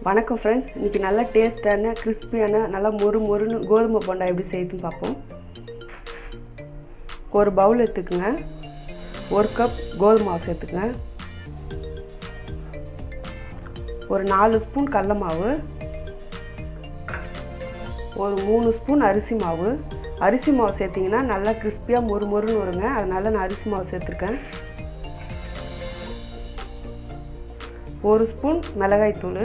வணக்கம் ஃப்ரெண்ட்ஸ் இன்றைக்கி நல்லா டேஸ்டான கிறிஸ்பியான நல்லா மொறு மொறுன்னு கோதுமை போண்டா எப்படி செய்யுதுன்னு பார்ப்போம். ஒரு பவுல் எடுத்துக்கோங்க. ஒரு கப் கோதுமை மாவு சேர்த்துக்கங்க. ஒரு நாலு ஸ்பூன் கடல மாவு. ஒரு மூணு ஸ்பூன் அரிசி மாவு. அரிசி மாவு சேர்த்திங்கன்னா நல்லா கிறிஸ்பியாக மொறு மொறுன்னு வருங்க. அதனால் நான் அரிசி மாவு சேர்த்துருக்கேன். ஒரு ஸ்பூன் மிளகாய்த்தூள்.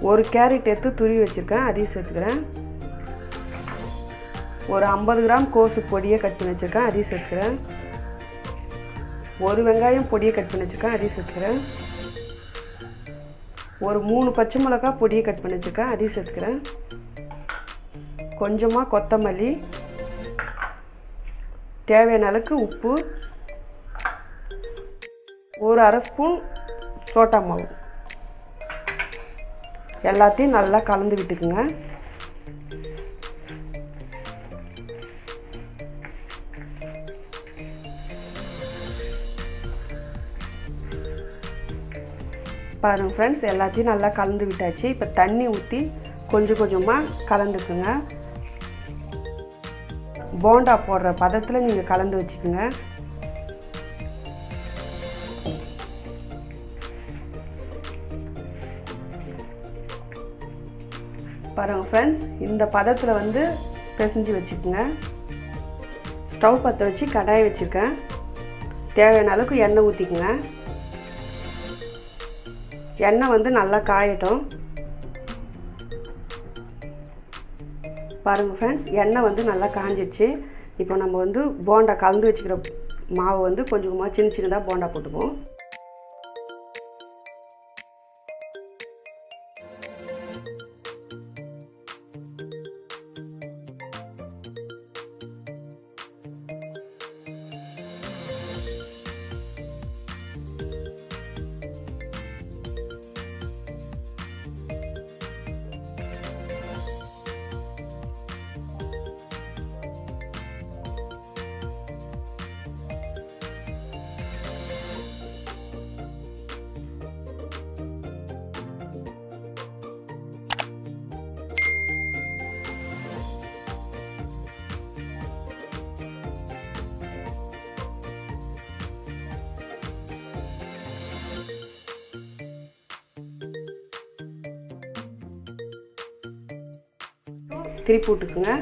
ஒரு கேரட் எடுத்து துருவி வச்சுருக்கேன் அதையும் சேர்த்துக்கிறேன். ஒரு ஐம்பது கிராம் கோசு பொடியை கட் பண்ணி வச்சுருக்கேன் அதையும் சேர்த்துக்கிறேன். ஒரு வெங்காயம் பொடியை கட் பண்ணி வச்சுருக்கேன் அதையும் சேர்த்துக்கிறேன். ஒரு மூணு பச்சை மிளகா பொடியை கட் பண்ணி வச்சுருக்கேன் அதையும் சேர்த்துக்கிறேன். கொஞ்சமாக கொத்தமல்லி தேவையான அளவுக்கு உப்பு ஒரு அரை ஸ்பூன் சோட்டா மாவு. எல்லாத்தையும் நல்லா கலந்து விட்டுக்குங்க. பாருங்கள் ஃப்ரெண்ட்ஸ் எல்லாத்தையும் நல்லா கலந்து விட்டாச்சு. இப்போ தண்ணி ஊற்றி கொஞ்சம் கொஞ்சமாக கலந்துக்குங்க. போண்டா போடுற பதத்தில் நீங்கள் கலந்து வச்சுக்கோங்க. பாருங்கள் ஃப்ரெண்ட்ஸ் இந்த பதத்தில் வந்து பிசைஞ்சு வச்சுக்கோங்க. ஸ்டவ் பற்ற வச்சு கடாயை வச்சுருக்கேன். தேவையான அளவுக்கு எண்ணெய் ஊற்றிக்குங்க எண்ணெய் வந்து நல்லா காயட்டும். பாருங்கள் ஃப்ரெண்ட்ஸ் எண்ணெய் வந்து நல்லா காஞ்சிடுச்சு இப்போ நம்ம வந்து போண்டா கலந்து வச்சுக்கிற மாவு வந்து கொஞ்சம் கொஞ்சமாக சின்ன சின்னதாக போண்டா போட்டுப்போம் திருப்பி விட்டுக்குங்க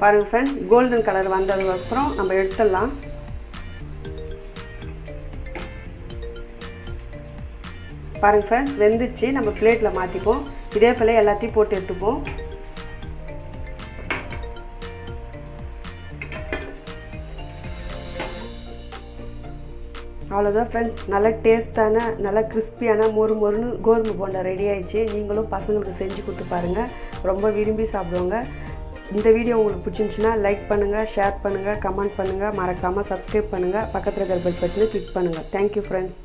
பாருங்கள் ஃப்ரெண்ட்ஸ் கோல்டன் கலர் வந்ததுக்கப்புறம் நம்ம எடுத்துடலாம். பாருங்கள் ஃப்ரெண்ட்ஸ் வெந்துச்சு. நம்ம பிளேட்டில் மாற்றிப்போம் இதே போல் எல்லாத்தையும் போட்டு எடுத்துப்போம். அவ்வளோதான் ஃப்ரெண்ட்ஸ் நல்ல டேஸ்ட்டான நல்ல கிறிஸ்பியான மொறு மொறுன்னு கோதுமை போண்டா ரெடி ஆயிடுச்சு. நீங்களும் பசங்களுக்கு செஞ்சு கொடுத்து பாருங்கள் ரொம்ப விரும்பி சாப்பிடுவாங்க. இந்த வீடியோ உங்களுக்கு பிடிச்சிருந்துச்சுன்னா லைக் பண்ணுங்கள் ஷேர் பண்ணுங்கள் கமெண்ட் பண்ணுங்கள் மறக்காமல் சப்ஸ்கிரைப் பண்ணுங்கள் பக்கத்தில் இருக்கிற பெல் பட்டனை கிளிக் பண்ணுங்கள் தேங்க்யூ ஃப்ரெண்ட்ஸ்